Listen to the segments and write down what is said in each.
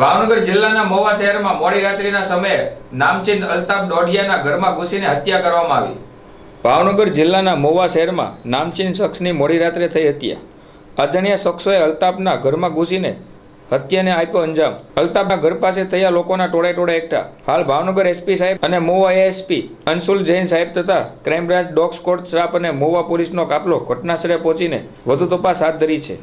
ભાવનગર જિલ્લાના મોવા શહેરમાં મોડી રાત્રિના સમયે નામચીન અલ્તાફ દોઢિયાના ઘરમાં ઘૂસીને હત્યા કરવામાં આવી. ભાવનગર જિલ્લાના મોવા શહેરમાં નામચીન શખ્સની મોડી રાત્રે થઈ હત્યા. અજાણ્યા શખ્સોએ અલ્તાફના ઘરમાં ઘૂસીને હત્યાને આપ્યો અંજામ. અલ્તાફના ઘર પાસે થયા લોકોના ટોળે ટોળે એકઠા. હાલ ભાવનગર એસપી સાહેબ અને મોવા એએસપી અંશુલ જૈન સાહેબ તથા crime branch dog squad staff અને મોવા પોલીસનો કાફલો ઘટનાસ્થળે પહોંચીને વધુ તપાસ હાથ ધરી છે.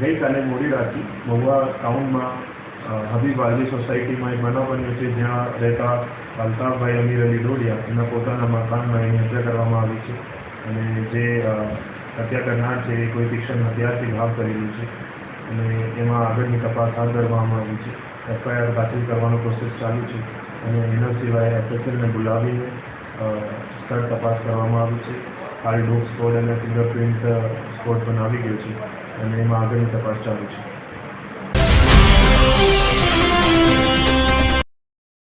ગઈકાલે મોડી રાત્રે મહુવા ટાઉનમાં હબીબ આલી સોસાયટીમાં એક બનાવ બન્યો છે, જ્યાં રહેતા અલ્તાફભાઈ અમીર અલી ડોડિયા એના પોતાના મકાનમાં એની હત્યા કરવામાં આવી છે અને જે હત્યા કરનાર છે એ કોઈ શિક્ષણ હત્યારથી ભાવ કરેલી છે અને એમાં આગળની તપાસ હાથ ધરવામાં આવી છે. એફઆઈઆર દાખલ કરવાનો પ્રોસેસ ચાલુ છે. અને એના સિવાય એફએસએલને બોલાવીને સ્થળ તપાસ કરવામાં આવી છે. હાલ ડોગ સ્કોડ અને ફિંગરપ્રિન્ટ સ્કોડ આવી ગયો છે અને એમાં આગળની તપાસ ચાલુ છે.